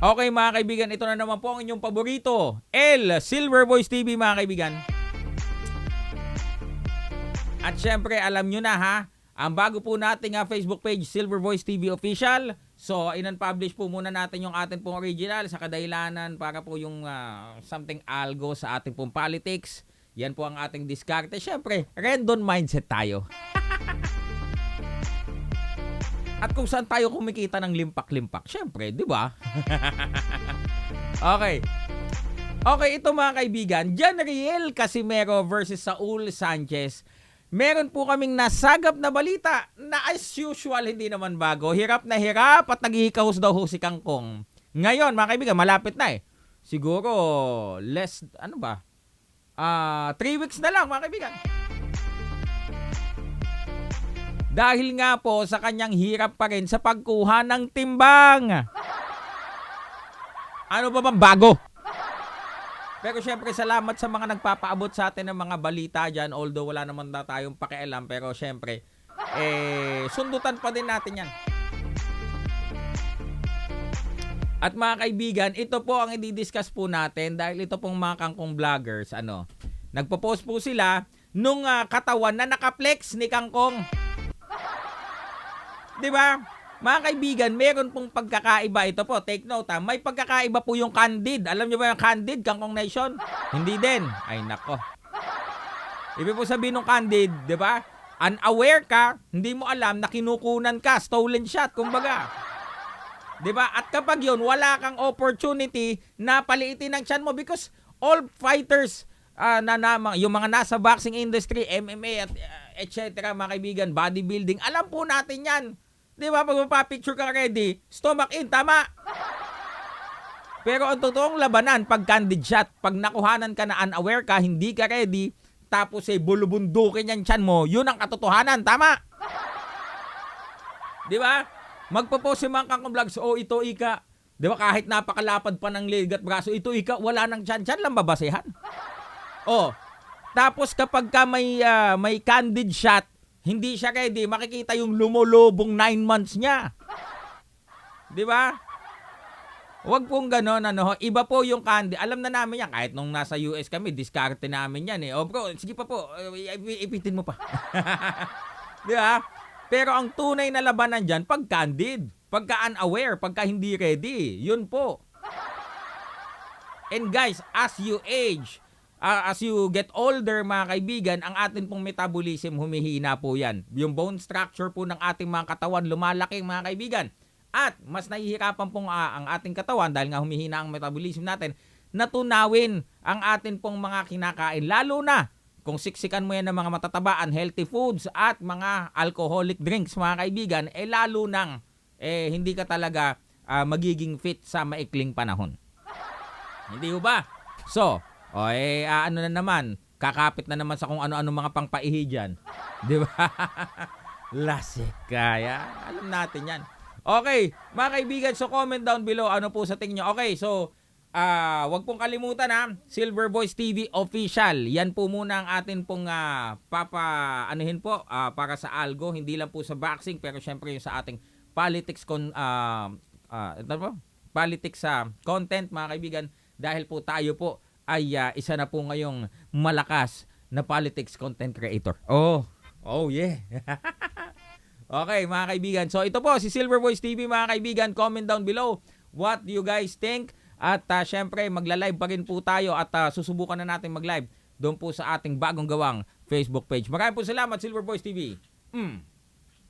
Okay mga kaibigan, ito na naman po ang inyong paborito. El Silver Voice TV mga kaibigan. At syempre, alam nyo na ha, ang bago po nating ah, Facebook page, Silver Voice TV Official. So, in-publish po muna natin yung ating pong original sa kadahilanan para po yung ah, something algo sa ating pong politics. Yan po ang ating diskarte. Syempre, random mindset tayo. At kung saan tayo kumikita ng limpak-limpak, syempre, di ba? okay. Okay, ito mga kaibigan, Janriel Casimero versus Saul Sanchez. Meron po kaming nasagap na balita na as usual hindi naman bago. Hirap na hirap at naghihikahos daw ho si Kangkong. Ngayon, mga kaibigan, malapit na eh. Siguro, less, ano ba? Ah, three weeks na lang, mga kaibigan. Dahil nga po sa kanyang hirap pa rin sa pagkuha ng timbang. Ano ba bang bago? Pero syempre salamat sa mga nagpapaabot sa atin ng mga balita dyan. Although wala naman na tayong pakialam. Pero syempre, eh, sundutan pa din natin yan. At mga kaibigan, ito po ang i-discuss po natin dahil ito pong mga kangkong vloggers, ano, nagpo-post po sila nung ah, katawan na nakaplex ni Kangkong. 'Di ba? Mga kaibigan, meron pong pagkakaiba ito po. Take note ha. May pagkakaiba po yung Candid. Alam niyo ba yung Candid, Kangkong Nation? Hindi din. Ay nako. Ibig po sabihin ng Candid, 'di ba? Unaware ka, hindi mo alam na kinukunan ka, stolen shot, kumbaga. 'Di ba? At kapag 'yun, wala kang opportunity na paliitin ang chan mo because all fighters ah, na, na yung mga nasa boxing industry, MMA at uh, etc. mga kaibigan, bodybuilding, alam po natin 'yan. 'Di ba? Pag mapapicture ka ready, stomach in, tama. Pero ang totoong labanan, pag candid shot, pag nakuhanan ka na unaware ka, hindi ka ready, tapos eh, bulubundukin yan chan mo, yun ang katotohanan, tama? Di ba? Magpo-post yung mga kangkong vlogs, oh ito ika. Di ba kahit napakalapad pa ng leg at braso, ito ika, wala nang chan-chan lang babasehan. Oh, tapos kapag ka may, ah, may candid shot, hindi siya ready, makikita yung lumulubong 9 months niya. Di ba? Huwag pong ganon, ano, iba po yung candy. Alam na namin yan, kahit nung nasa US kami, diskarte namin yan eh. O bro, sige pa po, eh, ip- ipitin mo pa. Di ba? Pero ang tunay na labanan dyan, pag candid, pagka unaware, pagka hindi ready, yun po. And guys, as you age, ah, as you get older mga kaibigan, ang atin pong metabolism humihina po yan. Yung bone structure po ng ating mga katawan lumalaki mga kaibigan. At mas nahihirapan pong ah, ang ating katawan dahil nga humihina ang metabolism natin na tunawin ang atin pong mga kinakain. Lalo na kung siksikan mo yan ng mga matataba, unhealthy foods at mga alcoholic drinks mga kaibigan, eh lalo nang eh, hindi ka talaga ah, magiging fit sa maikling panahon. Hindi ba? So, o eh, ah, ano na naman, kakapit na naman sa kung ano-ano mga pangpaihi dyan. Di ba? Lasik kaya. Alam natin yan. Okay, mga kaibigan, so comment down below ano po sa tingin nyo. Okay, so, ah, wag pong kalimutan ha, Silver Voice TV Official. Yan po muna ang atin pong ah, papa, anuhin po, ah, para sa algo. Hindi lang po sa boxing, pero syempre yung sa ating politics con, ah, ah, ito po, politics sa content, mga kaibigan. Dahil po tayo po ay ah, isa na po ngayong malakas na politics content creator. Oh, oh yeah. okay, mga kaibigan. So ito po si Silver Voice TV, mga kaibigan. Comment down below what you guys think. At ah, syempre, magla-live pa rin po tayo at ah, susubukan na natin mag-live doon po sa ating bagong gawang Facebook page. Maraming po salamat, Silver Voice TV. Mm.